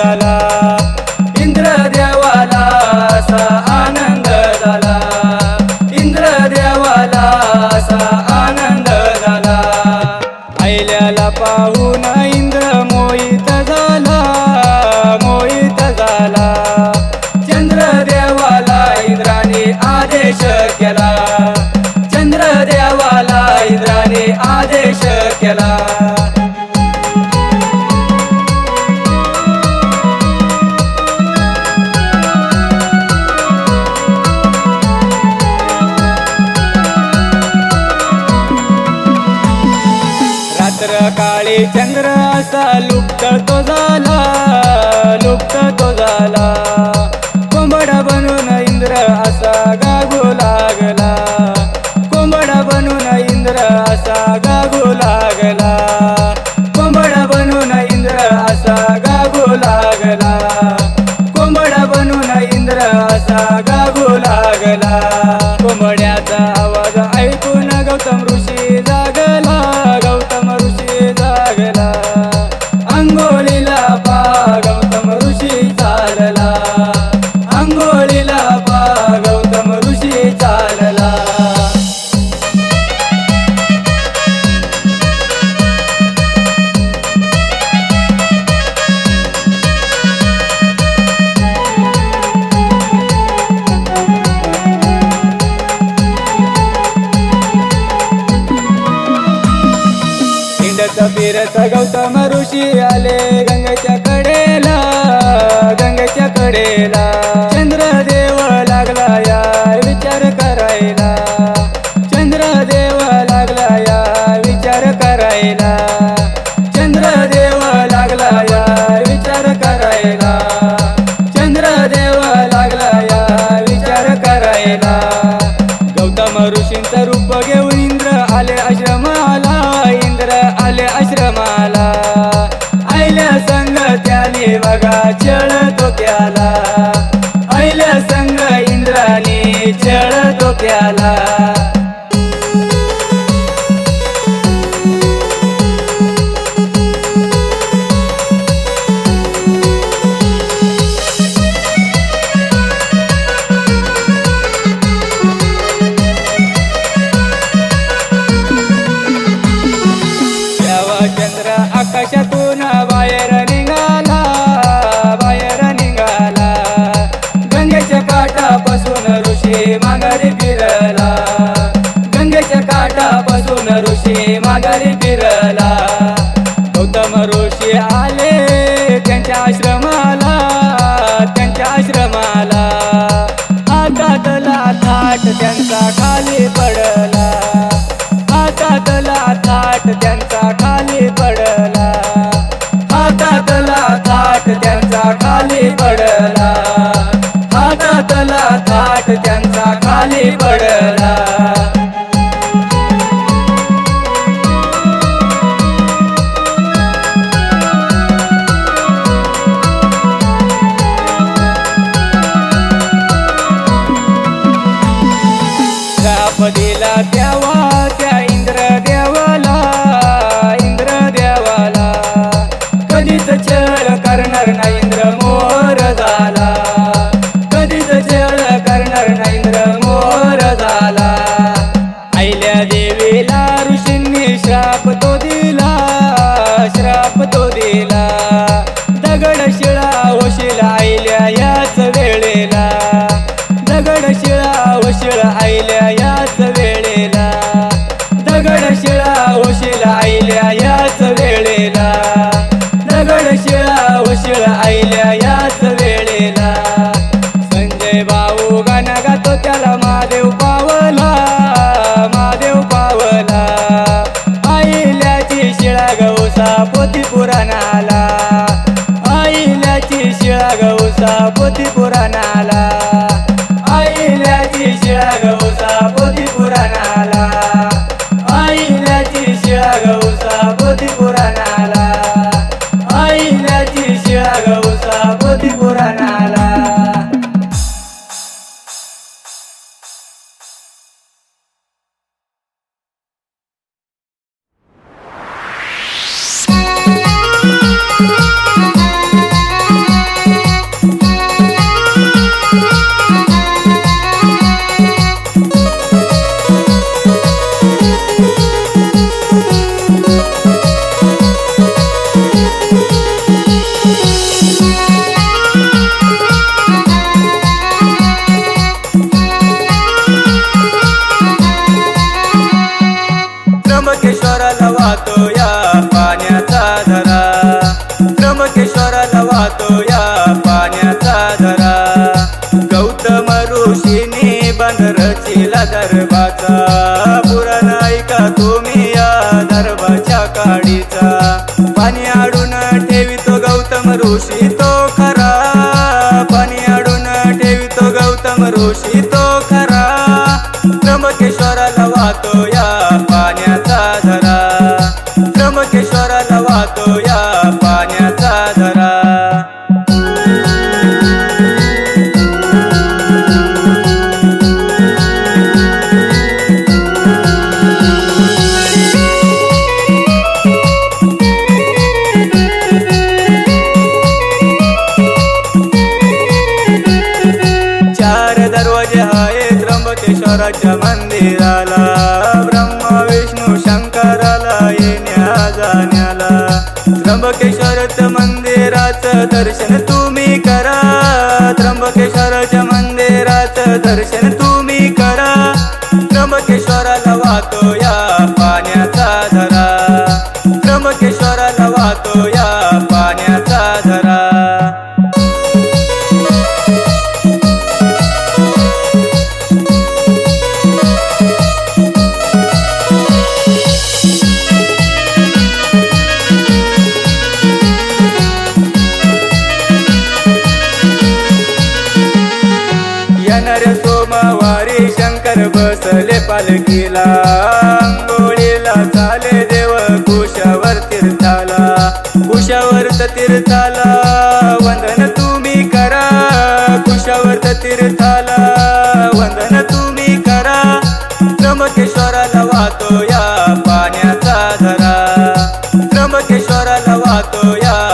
ಮೊದಲ हिंडत गौतम ऋषी आले गंगेच्या डोक्याला त्यांचा खाली पडला. Odila पोती पुराणाला आईल्याची शिळा गौसा पोती पुराणाला त्र्यंबकेश्वराला वाहतो या पाण्याचा धरा त्र्यंबकेश्वराला वाहतो या पाण्याचा धरा गौतम ऋषीने बंद रचिला दरबाचा पुरण ऐका तुम्ही या दरबाच्या काडीचा पाणी आडून ठेवितो गौतम ऋषी तो खरा. पाणी आडून ठेवितो गौतम ऋषी तो खरा. त्र्यंबकेश्वराला वाहतो या त्र्यंबकेश्वरच मंदिराचं दर्शन तुम्ही करा. त्र्यंबकेश्वराच्या मंदिराचं दर्शन तुम्ही करा. त्र्यंबकेश्वराला वाहतो या पाण्याचा कर बसले पालखीला. आंघोळीला चाले देव कुशावर तीर्थाला. कुशावर तीर्थाला. वंदन तुम्ही करा. कुशावर तीर्थाला. वंदन तुम्ही करा. त्र्यंबकेश्वराला वाहतो या पाण्याचा धरा. त्र्यंबकेश्वराला वाहतो या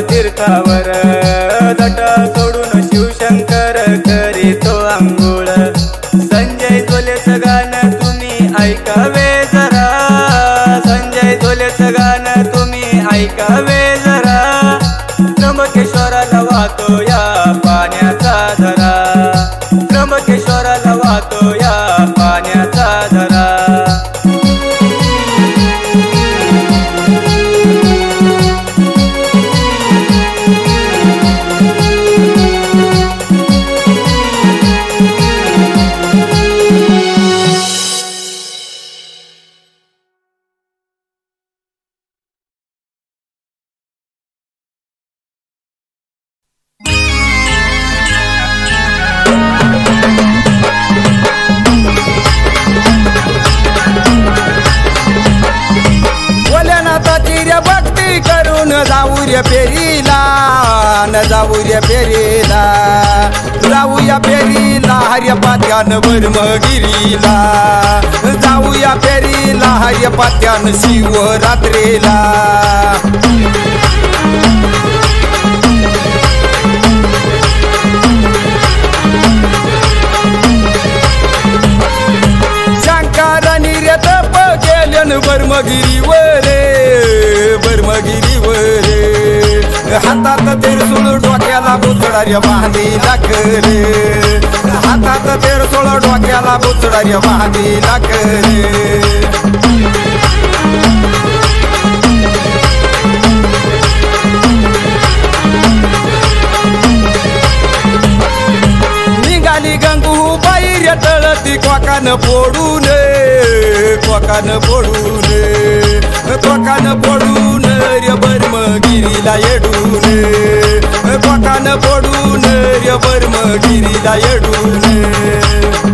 तीर्थावर दट सोडून शिवशंकर करीतो आंघोळ. संजय जोलेचं गाणं तुम्ही ऐकावे जरा. संजय जोलेचं गाणं तुम्ही ऐकावे जरा. त्र्यंबकेश्वराला वाहतो जाऊ फेरीला न जाऊया फेरीला. जाऊया फेरीला हर्य पात्यान गिरीला जाऊया फेरीला हर्य पात्यान शिवरात्रीला. शंकरानी रे तप केल्यान बर्मगिरीवर बर्मगिरीवर हातात तेरसोळ डोक्याला बुचडार्य बांधी लागले हातात तेरसोळ डोक्याला बुचडार्य बांधी लागले निघाली गंगू बाहेर तळती कोकान फोडून कोकान फोडून कोकान फोडून रे बर्मगिरीला येडू पडून फोडून रे बर्मगिरीला येडून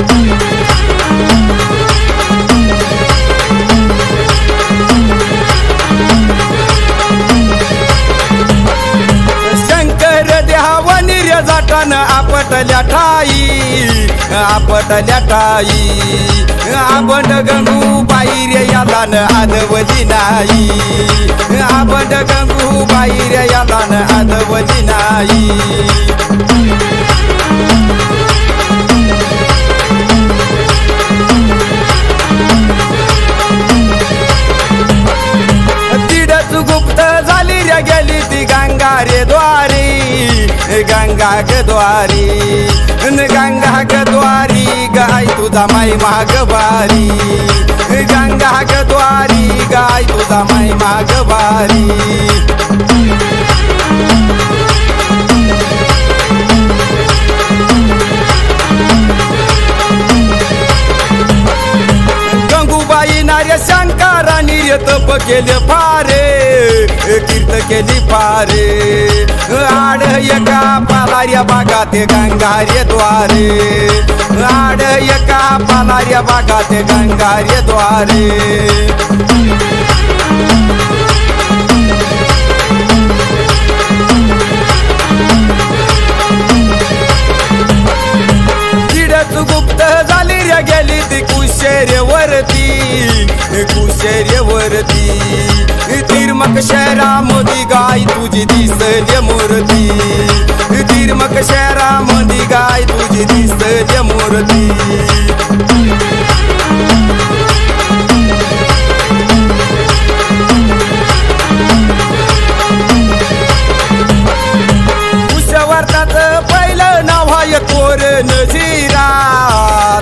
शंकर देहावनी निर्य जाटान आपटल्या ठाई आपटल्या ठाई. आपण गंगू बाई याला आदवली नाही. आपण गंगू बाई रे याला नाही. तिडच गुप्त झाली रे गेली ती गंगा रे द्वारी. गंगा ग द्वारी. गंगा गद्वारी गाय तुझा माई मागवारी गंगा गद्वारी गाय तुझा माई मागवारी तप केले पारे कीर्त केली पारे. आड एका पालार्या बागात गंगार्यद्वारे. आड एका पालार्या बागात गंगार्यद्वारे. दिसली मूर्ती. तिर्मक शहरामधी गाय तुझी दिसली मूर्ती. तोर नजीरा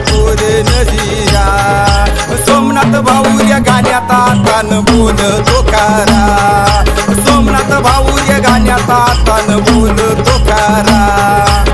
तोर नजीरा. सोमनाथ भाऊ या गाण्यात तान बोल तोकारा सोमनाथ भाऊ पाण्यात गाण्यात तान बोल तोकारा